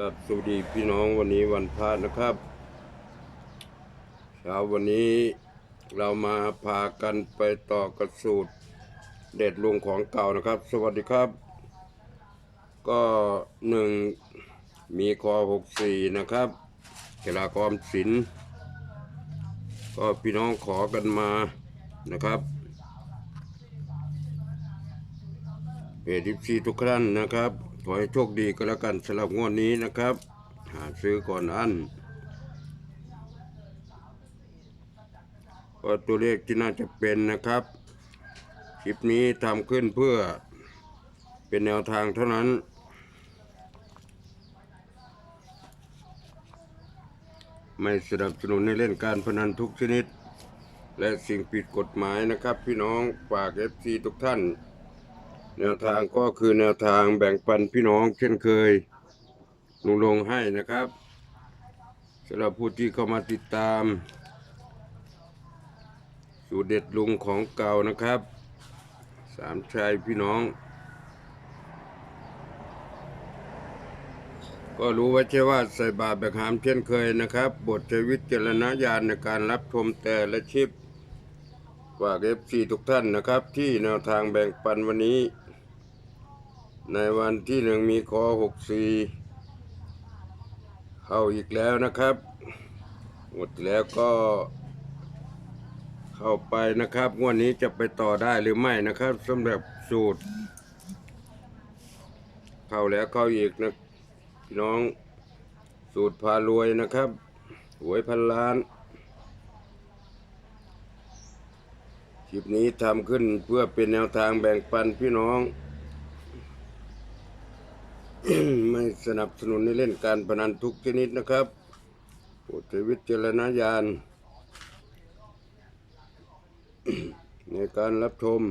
กับสวัสดีพี่น้องวันนี้วันพระนะครับเช้าวันนี้เรามาพากันไปต่อกระสูตรเด็ดลุงของเก่านะครับ สวัสดีครับ ก็หนึ่งมีคอหกสี่นะครับเกลากรมศิลก็พี่น้องขอกันมานะครับเพจทิปซีทุกท่านนะครับ ขอให้โชคดีก็แล้วกันสำหรับงวดนี้นะครับ หาซื้อก่อนอันก็ตัวเลขที่น่าจะเป็นนะครับ คลิปนี้ทำขึ้นเพื่อเป็นแนวทางเท่านั้น ไม่สนับสนุนให้เล่นการพนันทุกชนิด และสิ่งผิดกฎหมายนะครับ พี่น้องฝากเอฟซีทุกท่าน แนวทางก็คือแนวทางแบ่งปันพี่น้องเช่นเคยลุงลงให้นะครับสำหรับผู้ที่เข้ามาติดตามสูตรเด็ดลุงของเก่านะครับ สามชายพี่น้อง ก็รู้ไว่าใช่ว่าใส่บาตรแบบหามเช่นเคยนะครับ บทใช้วิจารณญาณในการรับชมแต่ละชิปฝากเอฟซีทุกท่านนะครับ ที่แนวทางแบ่งปันวันนี้ ในวันที่หนึ่งมีคอหกสี่เข้าอีกแล้วนะครับหมดแล้วก็ เข้าไปนะครับงวดนี้จะไปต่อได้หรือไม่นะครับสำหรับสูตร เข้าแล้วเข้าอีกนะพี่น้องสูตรพารวยนะครับหวยพันล้านคลิปนี้ทำขึ้นเพื่อเป็นแนวทางแบ่งปันพี่น้อง ไม่สนับสนุนให้เล่นการพนันทุกชนิดนะครับโปรดใช้วิจารณญาณในการรับชม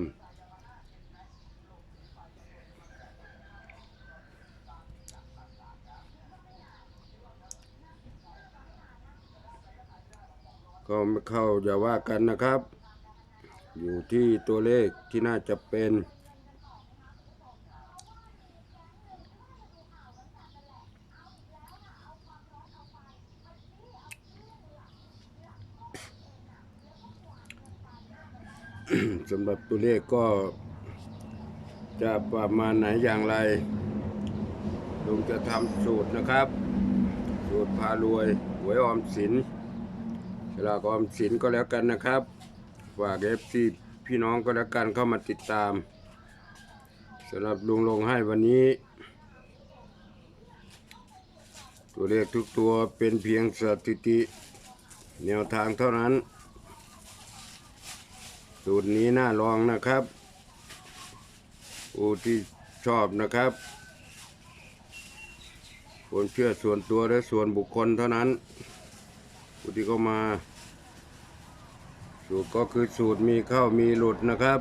ก็ไม่เข้าอย่าว่ากันนะครับ อยู่ที่ตัวเลขที่น่าจะเป็น สำหรับตัวเลขก็จะประมาณไหนอย่างไรลุงจะทำสูตรนะครับ สูตรพารวยหวยออมสินฉลากออมสินก็แล้วกันนะครับ ฝากเอฟซีพี่น้องก็แล้วกันเข้ามาติดตามสำหรับลุงลงให้วันนี้ ตัวเลขทุกตัวเป็นเพียงสถิติ แนวทางเท่านั้น สูตรนี้น่าลองนะครับผู้ที่ชอบนะครับคนเชื่อส่วนตัวและส่วนบุคคลเท่านั้นผู้ที่เข้ามา สูตรก็คือสูตรมีเข้ามีหลุดนะครับ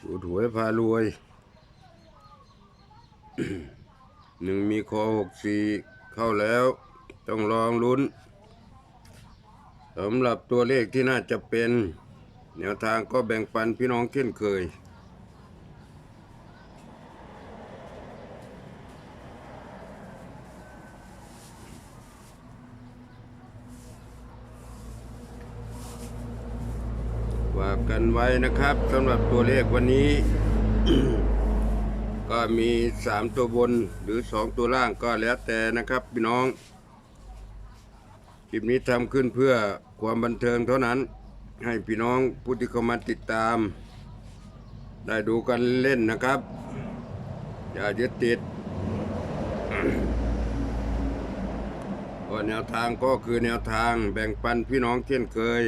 สูตรหวยพารวยหนึ่งมีคอหกสี่เข้าแล้ว ต้องลองลุ้น สำหรับตัวเลขที่น่าจะเป็นแนวทางก็แบ่งปันพี่น้องเช่นเคยว่ากันไว้นะครับสำหรับตัวเลขวันนี้ ก็มีสามตัวบนหรือสองตัวล่างก็แล้วแต่นะครับพี่น้องคลิปนี้ทำขึ้นเพื่อ ความบันเทิงเท่านั้นให้พี่น้องผู้ที่เข้ามาติดตาม ได้ดูกันเล่นนะครับ อย่ายึดติดก็แนวทางก็คือแนวทางแบ่งปันพี่น้องเช่นเคย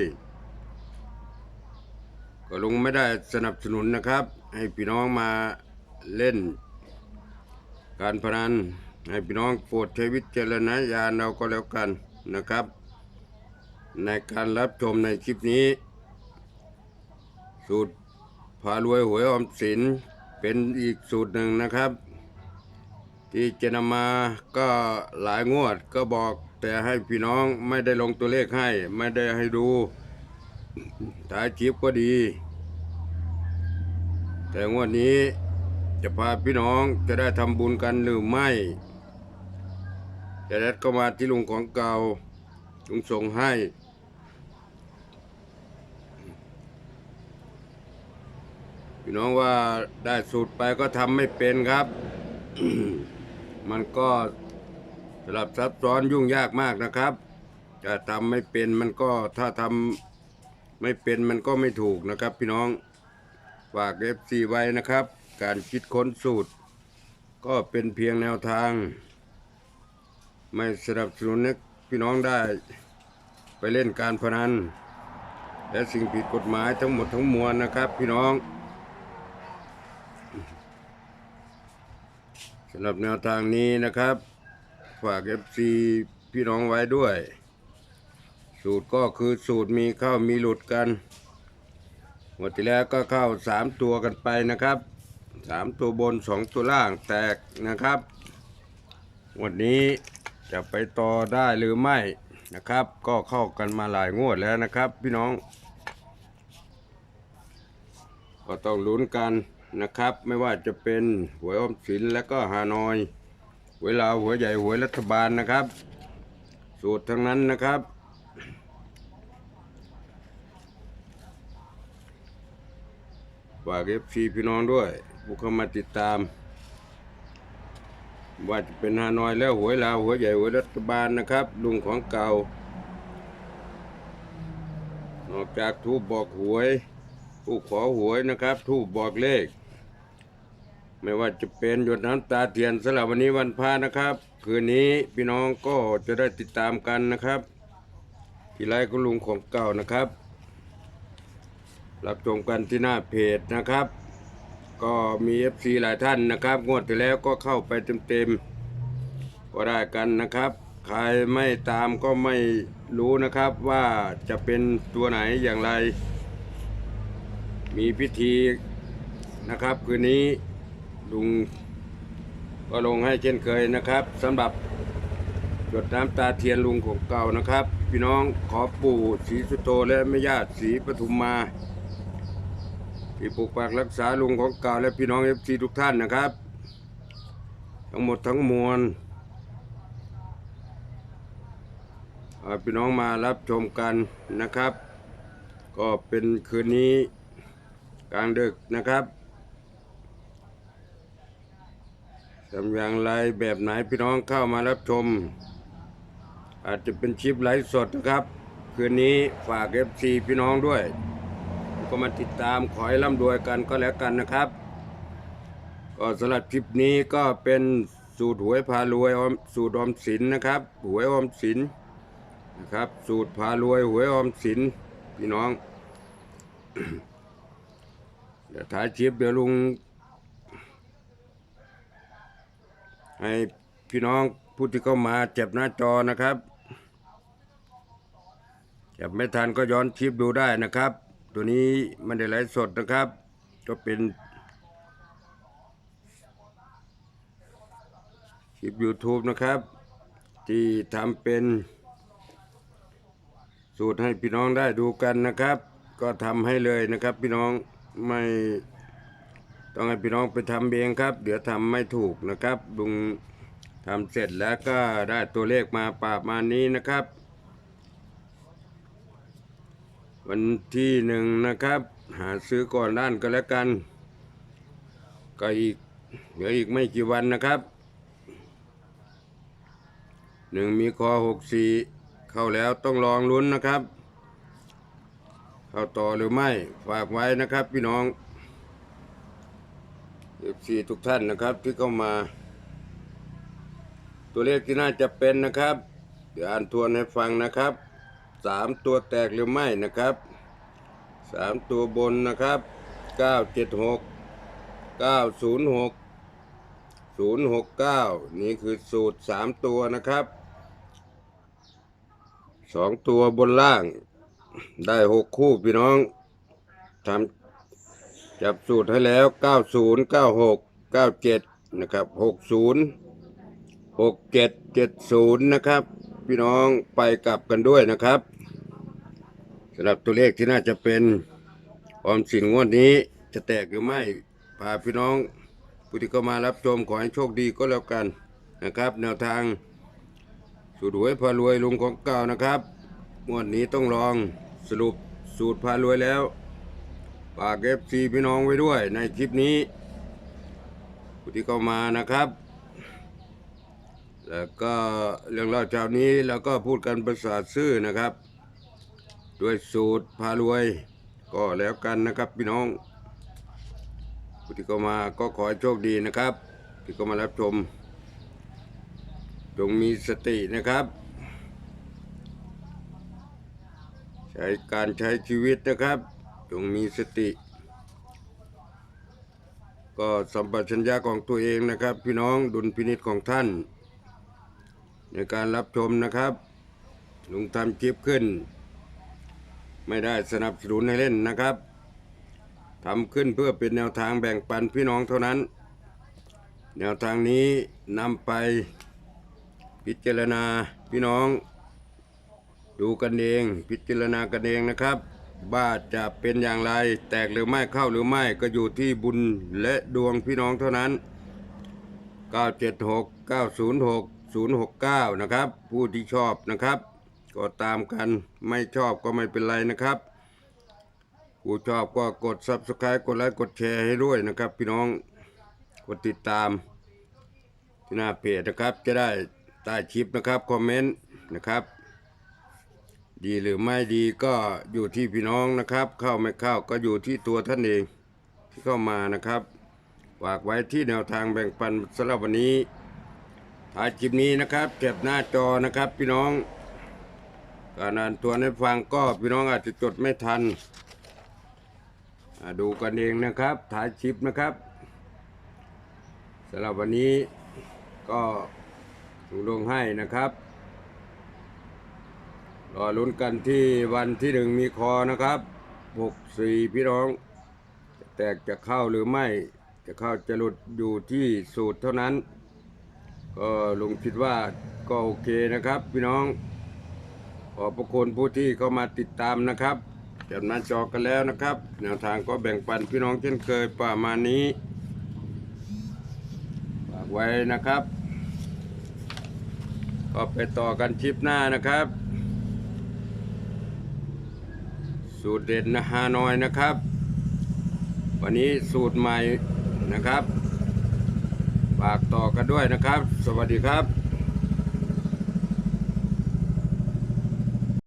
ก็ลุงไม่ได้สนับสนุนนะครับ ให้พี่น้องมาเล่น การพนันให้พี่น้องโปรดใช้วิจารณญาณเราก็แล้วกันนะครับ ในการรับชมในคลิปนี้ สูตรพารวยหวยออมสินเป็นอีกสูตรหนึ่งนะครับ ที่จะนำมาก็หลายงวดก็บอกแต่ให้พี่น้องไม่ได้ลงตัวเลขให้ ไม่ได้ให้ดูถ่ายคลิปก็ดี แต่งวดนี้จะพาพี่น้องจะได้ทำบุญกันหรือไม่แต่แรดก็มาที่ลุงของเก่าลุงส่งให้ พี่น้องว่าได้สูตรไปก็ทำไม่เป็นครับ มันก็สลับซับซ้อนยุ่งยากมากนะครับจะทำไม่เป็นมันก็ถ้าทำไม่เป็นมันก็ไม่ถูกนะครับ พี่น้องฝากเอฟซีไว้นะครับ การคิดค้นสูตร ก็เป็นเพียงแนวทาง ไม่สนับสนุนให้พี่น้องได้ ไปเล่นการพนันและสิ่งผิดกฎหมายทั้งหมดทั้งมวลนะครับ พี่น้อง สำหรับแนวทางนี้นะครับ ฝากเอฟซีพี่น้องไว้ด้วย สูตรก็คือสูตรมีเข้ามีหลุดกันหมดที่แล้วก็เข้าสามตัวกันไปนะครับสามตัวบนสองตัวล่างแตกนะครับ วันนี้จะไปต่อได้หรือไม่นะครับ ก็เข้ากันมาหลายงวดแล้วนะครับ พี่น้อง ก็ต้องลุ้นกัน นะครับ ไม่ว่าจะเป็นหวยออมสินและก็ฮานอยหวยลาวหวยใหญ่หวยรัฐบาลนะครับ สูตรทั้งนั้นนะครับ ฝากเอฟซีพี่น้องด้วยผู้เข้ามาติดตาม ว่าจะเป็นฮานอยแล้วหวยลาวหวยใหญ่หวยรัฐบาลนะครับ ลุงของเก่า นอกจากทูบบอกหวยผู้ขอหวยนะครับ ทูบบอกเลข ไม่ว่าจะเป็นหยดน้ำตาเทียนสำหรับวันนี้วันพระนะครับ คืนนี้พี่น้องก็จะได้ติดตามกันนะครับที่ไลฟ์ของลุงของเก่านะครับ รับชมกันที่หน้าเพจนะครับ ก็มี FC หลายท่านนะครับ งวดที่แล้วก็เข้าไปเต็มๆก็ได้กันนะครับใครไม่ตามก็ไม่รู้นะครับว่าจะเป็นตัวไหนอย่างไร มีพิธีนะครับคืนนี้ ลุงก็ลงให้เช่นเคยนะครับสำหรับหยดน้ำตาเทียนลุงของเก่านะครับ พี่น้องขอปู่ศรีสุโตและแม่ย่าศรีปทุมมาที่ปกปักรักษาลุงของเก่าและพี่น้องเอฟซีทุกท่านนะครับ ทั้งหมดทั้งมวลอ่าพี่น้องมารับชมกันนะครับ ก็เป็นคืนนี้กลางดึกนะครับ ทำอย่างไรแบบไหนพี่น้องเข้ามารับชม อาจจะเป็นชิปไลฟ์สดนะครับ คืนนี้ฝากเอฟซีพี่น้องด้วย ก็มาติดตามขอให้ร่ำรวยกันก็แล้วกันนะครับ ก็สำหรับคลิปนี้ก็เป็นสูตรหวยพารวยอมสูตรอมสินนะครับหวยอมสินนะครับ สูตรพารวยหวยอมสินพี่น้องเดี๋ยวถ่ายคลิปเดี๋ยวลุง ให้พี่น้องผู้ที่เข้ามาเจ็บหน้าจอนะครับเจ็บไม่ทันก็ย้อนคลิปดูได้นะครับ ตัวนี้มันได้ไลฟ์สดนะครับ ก็เป็นคลิป YouTube นะครับ ที่ทำเป็น สูตรให้พี่น้องได้ดูกันนะครับ ก็ทำให้เลยนะครับพี่น้องไม่ ต้องให้พี่น้องไปทำเองครับ เดี๋ยวทำไม่ถูกนะครับลุงทำเสร็จแล้วก็ได้ตัวเลขมาปราบมานี้นะครับ วันที่หนึ่งนะครับ หาซื้อก่อนด้านก็แล้วกัน ก็อีกเหลืออีกไม่กี่วันนะครับหนึ่งมีคอหกสี่เข้าแล้วต้องลองลุ้นนะครับ เข้าต่อหรือไม่ฝากไว้นะครับพี่น้อง เอฟซีทุกท่านนะครับที่เข้ามา ตัวเลขที่น่าจะเป็นนะครับ เดี๋ยวอ่านทวนให้ฟังนะครับสามตัวแตกหรือไม่นะครับสามตัวบนนะครับเก้าเจ็ดหกเก้าศูนย์หกศูนย์หกเก้านี่คือสูตรสามตัวนะครับสองตัวบนล่างได้หกคู่พี่น้องทำ จับสูตรให้แล้วเก้าศูนะครับหกศูนย์หกเจ็ดเจ็ดศูนย์นะครับ พี่น้องไปกลับกันด้วยนะครับสำหรับตัวเลขที่น่าจะเป็นออมสินงวดนี้จะแตกหรือไม่พาพี่น้องผู้ที่เข้ามารับชมขอให้โชคดีก็แล้วกันนะครับ แนวทางสูตรหวยพารวยลุงของเก่านะครับงวดนี้ต้องลองสรุปสูตรพารวยแล้ว ฝากเอฟซีพี่น้องไว้ด้วย ในคลิปนี้ผู้ที่เข้ามานะครับ แล้วก็เรื่องเล่าเช้านี้แล้วก็พูดกันภาษาซื่อนะครับ ด้วยสูตรพารวย ก็แล้วกันนะครับพี่น้องผู้ที่เข้ามาก็ขอให้โชคดีนะครับ ที่เข้ามารับชม จงมีสตินะครับ ใช้การใช้ชีวิตนะครับ จงมีสติ ก็สัมปชัญญะของตัวเองนะครับ พี่น้องดุลพินิจของท่าน ในการรับชมนะครับลุงทำคลิปขึ้น ไม่ได้สนับสนุนให้เล่นนะครับทำขึ้นเพื่อเป็นแนวทางแบ่งปันพี่น้องเท่านั้น แนวทางนี้นำไปพิจารณาพี่น้อง ดูกันเอง พิจารณากันเองนะครับ ว่าจะเป็นอย่างไรแตกหรือไม่เข้าหรือไม่ก็อยู่ที่บุญและดวงพี่น้องเท่านั้น 976 906 069 นะครับ ผู้ที่ชอบนะครับ ก็ตามกันไม่ชอบก็ไม่เป็นไรนะครับผู้ชอบก็กด Subscribe กดไลค์กดแชร์ให้ด้วยนะครับ พี่น้องกดติดตามที่หน้าเพจนะครับจะได้ใต้คลิปนะครับคอมเมนต์นะครับ ดีหรือไม่ดีก็อยู่ที่พี่น้องนะครับ เข้าไม่เข้าก็อยู่ที่ตัวท่านเองที่เข้ามานะครับฝากไว้ที่แนวทางแบ่งปันสำหรับวันนี้ถ่ายคลิปนี้นะครับเก็บหน้าจอนะครับ พี่น้องการอ่านตัวให้ฟังก็พี่น้องอาจจะจดไม่ทันดูกันเองนะครับถ่ายคลิปนะครับสำหรับวันนี้ก็ลงให้นะครับ รอลุ้นกันที่วันที่หนึ่งมีคอนะครับหกสี่พี่น้อง แตกจะเข้าหรือไม่ จะเข้าจะหลุดอยู่ที่สูตรเท่านั้น ก็ลุงคิดว่าก็โอเคนะครับพี่น้อง ขอบพระคุณผู้ที่เข้ามาติดตามนะครับจับหน้าจอกันแล้วนะครับ แนวทางก็แบ่งปันพี่น้องเช่นเคยประมาณนี้ฝากไว้นะครับ ก็ไปต่อกันคลิปหน้านะครับ สูตรเด็ดนะฮานอยนะครับ วันนี้สูตรใหม่นะครับฝากต่อกันด้วยนะครับ สวัสดีครับ